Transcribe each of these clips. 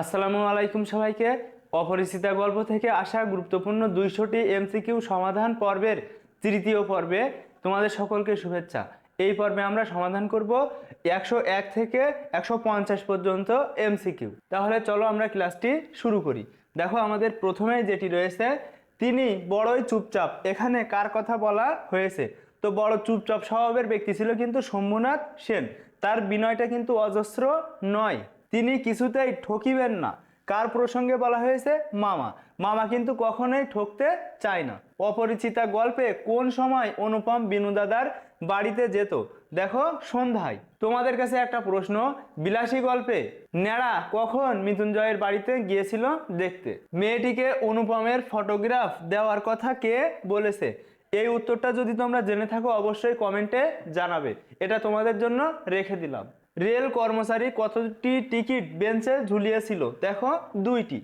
আসসালামু আলাইকুম সবাইকে। অপরিচিতা গল্প থেকে আসা গুরুত্বপূর্ণ দুইশোটি এমসিকিউ সমাধান পর্বের তৃতীয় পর্বে তোমাদের সকলকে শুভেচ্ছা। এই পর্বে আমরা সমাধান করব একশো এক থেকে একশো পঞ্চাশ পর্যন্ত এমসিকিউ। তাহলে চলো আমরা ক্লাসটি শুরু করি। দেখো আমাদের প্রথমেই যেটি রয়েছে, তিনি বড়ই চুপচাপ। এখানে কার কথা বলা হয়েছে? তো বড় চুপচাপ স্বভাবের ব্যক্তি ছিল কিন্তু শম্ভুনাথ সেন। তার বিনয়টা কিন্তু অজস্র নয়। তিনি কিছুতেই ঠকিবেন না। কার প্রসঙ্গে বলা হয়েছে? মামা। মামা কিন্তু কখনোই ঠকতে চায় না। অপরিচিতা গল্পে কোন সময় অনুপম বিনুদাদার বাড়িতে যেত? দেখো, সন্ধ্যায়। তোমাদের কাছে একটা প্রশ্ন। বিলাসী গল্পে ন্যাড়া কখন মৃত্যুঞ্জয়ের বাড়িতে গিয়েছিল দেখতে? মেয়েটিকে অনুপমের ফটোগ্রাফ দেওয়ার কথা কে বলেছে? এই উত্তরটা যদি তোমরা জেনে থাকো, অবশ্যই কমেন্টে জানাবে। এটা তোমাদের জন্য রেখে দিলাম। রেল কর্মচারী কতটি টিকিট বেঞ্চে ঝুলিয়েছিল? দেখো, দুইটি।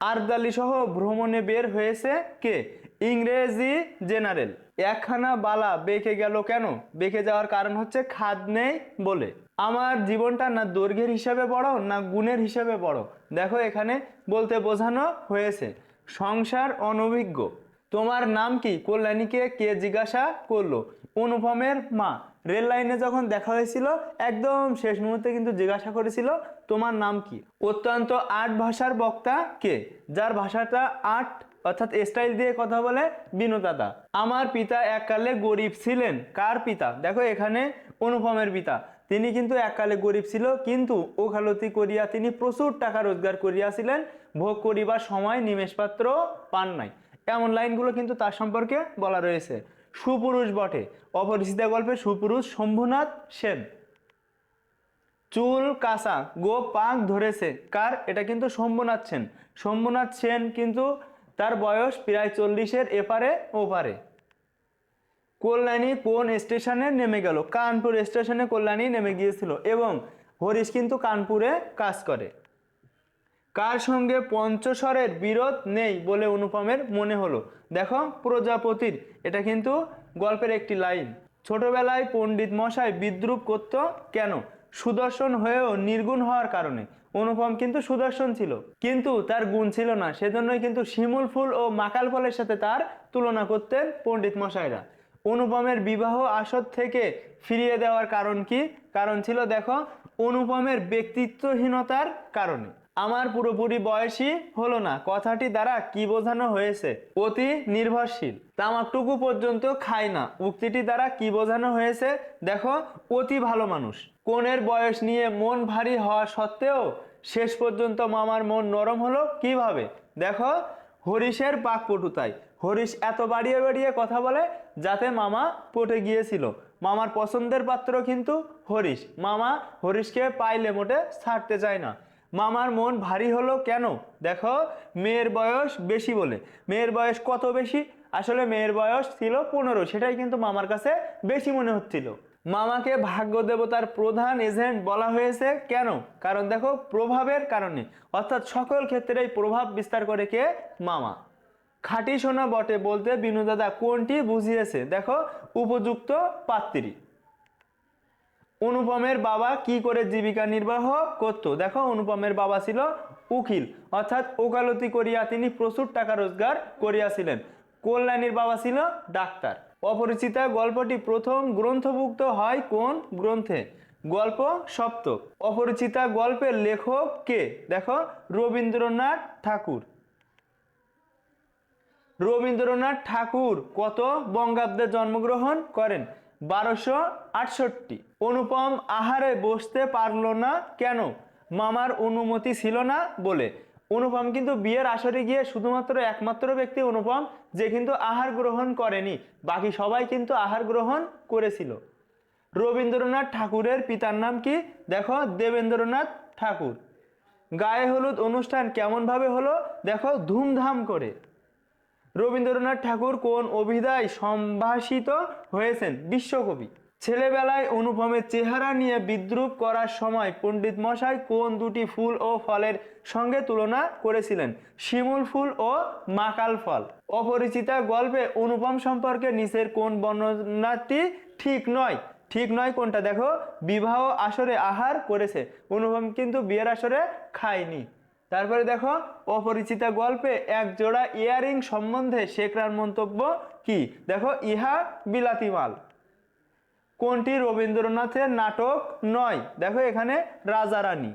আরদালি সহ ভ্রমণে বের হয়েছে কে? ইংরেজি জেনারেল। একখানা বালা বেঁকে গেল কেন? বেঁকে যাওয়ার কারণ হচ্ছে খাদ নেই বলে। আমার জীবনটা না দৈর্ঘ্যের হিসাবে বড়, না গুণের হিসাবে বড়? দেখো, এখানে বলতে বোঝানো হয়েছে। সংসার অনভিজ্ঞ। তোমার নাম কি? কল্যাণীকে কে জিজ্ঞাসা করল? অনুপমের মা। রেল লাইনে যখন দেখা হয়েছিল, একদম শেষ মুহূর্তে কিন্তু জিজ্ঞাসা করেছিল, তোমার নাম কি? অত্যন্ত আট ভাষার বক্তা কে? যার ভাষাটা আট অর্থাৎ স্টাইল দিয়ে কথা বলে বিনোদাদা আমার পিতা এককালে গরিব ছিলেন। কার পিতা? দেখো এখানে অনুপমের পিতা। তিনি কিন্তু এককালে গরিব ছিল, কিন্তু ওখালতি করিয়া তিনি প্রচুর টাকা রোজগার করিয়াছিলেন। ভোগ করিবার সময় নিমেষপাত্র পান নাই। এমন লাইনগুলো কিন্তু তার সম্পর্কে বলা রয়েছে। সুপুরুষ বটে। অপরিচিতা গল্পে সুপুরুষ শম্ভুনাথ সেন। চুল কাঁচা গো পাক ধরেছে। কার? এটা কিন্তু শম্ভুনাথ সেন। শম্ভুনাথ সেন কিন্তু তার বয়স প্রায় চল্লিশের এপারে ওপারে। কল্যাণী কোন স্টেশনে নেমে গেল? কানপুর স্টেশনে কল্যাণী নেমে গিয়েছিল এবং হরিশ কিন্তু কানপুরে কাজ করে। কার সঙ্গে পঞ্চস্বরের বিরোধ নেই বলে অনুপমের মনে হলো? দেখো প্রজাপতির, এটা কিন্তু গল্পের একটি লাইন। ছোটবেলায় পণ্ডিত মশাই বিদ্রুপ করত কেন? সুদর্শন হয়েও নির্গুণ হওয়ার কারণে। অনুপম কিন্তু সুদর্শন ছিল। কিন্তু তার গুণ ছিল না, সেজন্যই কিন্তু শিমুল ফুল ও মাকাল ফলের সাথে তার তুলনা করতেন পণ্ডিত মশাইরা। অনুপমের বিবাহ আসর থেকে ফিরিয়ে দেওয়ার কারণ কি? কারণ ছিল, দেখো, অনুপমের ব্যক্তিত্বহীনতার কারণে। আমার পুরোপুরি বয়সী হলো না। কথাটি দ্বারা কি বোঝানো হয়েছে? অতি নির্ভরশীল। তামাকটুকু পর্যন্ত খায় না। উক্তিটি দ্বারা কি বোঝানো হয়েছে? দেখো, অতি ভালো মানুষ। কোনের বয়স নিয়ে মন ভারী হওয়া সত্ত্বেও শেষ পর্যন্ত মামার মন নরম হলো কীভাবে? দেখো হরিশের পাকপটুতায় হরিশ এত বাড়িয়ে বাড়িয়ে কথা বলে যাতে মামা পটে গিয়েছিল। মামার পছন্দের পাত্র কিন্তু হরিশ মামা হরিশকে পাইলে মোটে ছাড়তে চায় না। মামার মন ভারী হলো কেন? দেখো, মেয়ের বয়স বেশি বলে। মেয়ের বয়স কত বেশি? আসলে মেয়ের বয়স ছিল পনেরো, সেটাই কিন্তু মামার কাছে বেশি মনে হচ্ছিল। মামাকে ভাগ্য দেবতার প্রধান এজেন্ট বলা হয়েছে কেন? কারণ দেখো, প্রভাবের কারণে। অর্থাৎ সকল ক্ষেত্রেই প্রভাব বিস্তার করে কে? মামা। খাঁটি সোনা বটে বলতে বিনুদাদা কোনটি বুঝিয়েছে? দেখো, উপযুক্ত পাত্রী। অনুপমের বাবা কি করে জীবিকা নির্বাহ করত? দেখো, অনুপমের বাবা ছিল উকিল। অর্থাৎ ওকালতি করিয়া তিনি প্রচুর টাকা রোজগার করিয়াছিলেন। কল্যাণীর বাবা ছিল ডাক্তার। অপরিচিতা গল্পটি প্রথম গ্রন্থভুক্ত হয় কোন গ্রন্থে? গল্প সপ্তক। অপরিচিতা গল্পের লেখক কে? দেখো, রবীন্দ্রনাথ ঠাকুর। রবীন্দ্রনাথ ঠাকুর কত বঙ্গাব্দে জন্মগ্রহণ করেন? বারোশো আটষট্টি। অনুপম আহারে বসতে পারল না কেন? মামার অনুমতি ছিল না বলে। অনুপম কিন্তু বিয়ের আসরে গিয়ে শুধুমাত্র একমাত্র ব্যক্তি অনুপম, যে কিন্তু আহার গ্রহণ করেনি। বাকি সবাই কিন্তু আহার গ্রহণ করেছিল। রবীন্দ্রনাথ ঠাকুরের পিতার নাম কি? দেখো, দেবেন্দ্রনাথ ঠাকুর। গায়ে হলুদ অনুষ্ঠান কেমনভাবে হলো? দেখো, ধুমধাম করে। রবীন্দ্রনাথ ঠাকুর কোন অভিধায় সম্ভাষিত হয়েছেন? বিশ্বকবি। ছেলেবেলায় অনুপমের চেহারা নিয়ে বিদ্রুপ করার সময় পণ্ডিত মশাই কোন দুটি ফুল ও ফলের সঙ্গে তুলনা করেছিলেন? শিমুল ফুল ও মাকাল ফল। অপরিচিতা গল্পে অনুপম সম্পর্কে নিচের কোন বর্ণনাটি ঠিক নয়? ঠিক নয় কোনটা? দেখো, বিবাহ আসরে আহার করেছে। অনুপম কিন্তু বিয়ের আসরে খায়নি। তারপরে দেখো, অপরিচিতা গল্পে এক জোড়া ইয়ারিং সম্বন্ধে শেখরার মন্তব্য কি? দেখো, ইহা বিলাতি মাল কোনটি রবীন্দ্রনাথের নাটক নয়? দেখো এখানে রাজা রানী।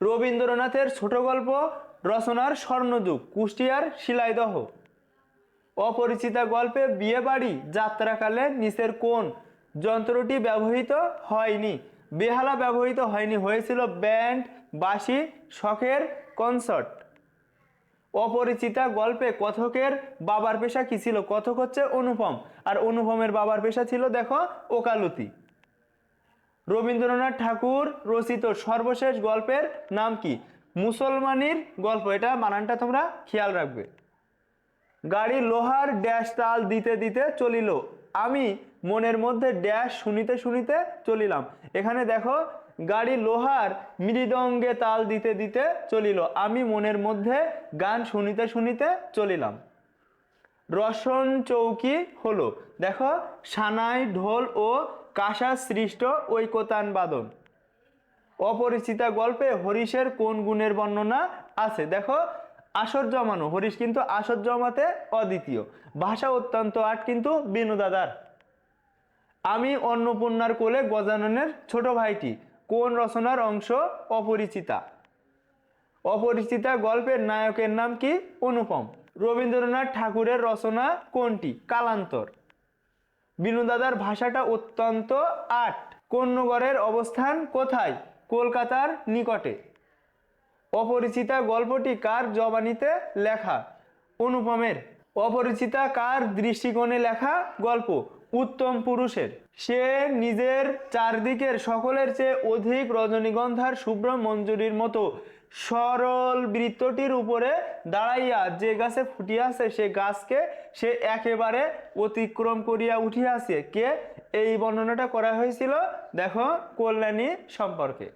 রবীন্দ্রনাথের ছোট গল্প রচনার স্বর্ণযুগ, কুষ্টিয়ার শিলাইদহ। অপরিচিতা গল্পে বিয়েবাড়ি, যাত্রাকালে নিচের কোন যন্ত্রটি ব্যবহৃত হয়নি। বেহালা ব্যবহৃত হয়নি, হয়েছিল ব্যান্ড বাঁশি শখের কনসার্ট অপরিচিতা গল্পে কথকের বাবার পেশা কি ছিল? কথক হচ্ছে অনুপম। আর অনুপমের বাবার পেশা ছিল, দেখো, ওকালতি। রবীন্দ্রনাথ ঠাকুর রচিত সর্বশেষ গল্পের নাম কি? মুসলমানির গল্প। এটা বানানটা তোমরা খেয়াল রাখবে। গাড়ি লোহার ড্যাশ তাল দিতে দিতে চলিল। আমি মনের মধ্যে ড্যাশ শুনিতে শুনিতে চলিলাম। এখানে দেখো গাড়ি লোহার মৃদঙ্গে তাল দিতে দিতে চলিল। আমি মনের মধ্যে গান শুনিতে শুনিতে চলিলাম। রসন চৌকি হলো। দেখো, সানাই ঢোল ও কাঁসা সৃষ্ট ঐকতান বাদন। অপরিচিতা গল্পে হরিশের কোন গুণের বর্ণনা আছে? দেখো, আসর জমানো। হরিশ কিন্তু আসর জমাতে অদ্বিতীয়। ভাষা অত্যন্ত আট কিন্তু বিনোদাদার। আমি অন্নপূর্ণার কোলে গজাননের ছোট ভাইটি। কোন রচনার অংশ অপরিচিতা? অপরিচিতা গল্পের নায়কের নাম কি? অনুপম। রবীন্দ্রনাথ ঠাকুরের রচনা কোনটি? কালান্তর। বিনোদাদার ভাষাটা অত্যন্ত আট। কন্যগড়ের অবস্থান কোথায়? কলকাতার নিকটে। অপরিচিতা গল্পটি কার জবানিতে লেখা? অনুপমের। অপরিচিতা কার দৃষ্টিকোণে লেখা গল্প? উত্তম পুরুষের। সে নিজের চারদিকের সকলের চেয়ে অধিক রজনীগন্ধার শুভ্র মঞ্জুরির মতো সরল বৃত্তটির উপরে দাঁড়াইয়া যে গাছে ফুটিয়াছে সে গাছকে সে একেবারে অতিক্রম করিয়া উঠিয়াছে। কে? এই বর্ণনাটা করা হয়েছিল, দেখো, কল্যাণী সম্পর্কে।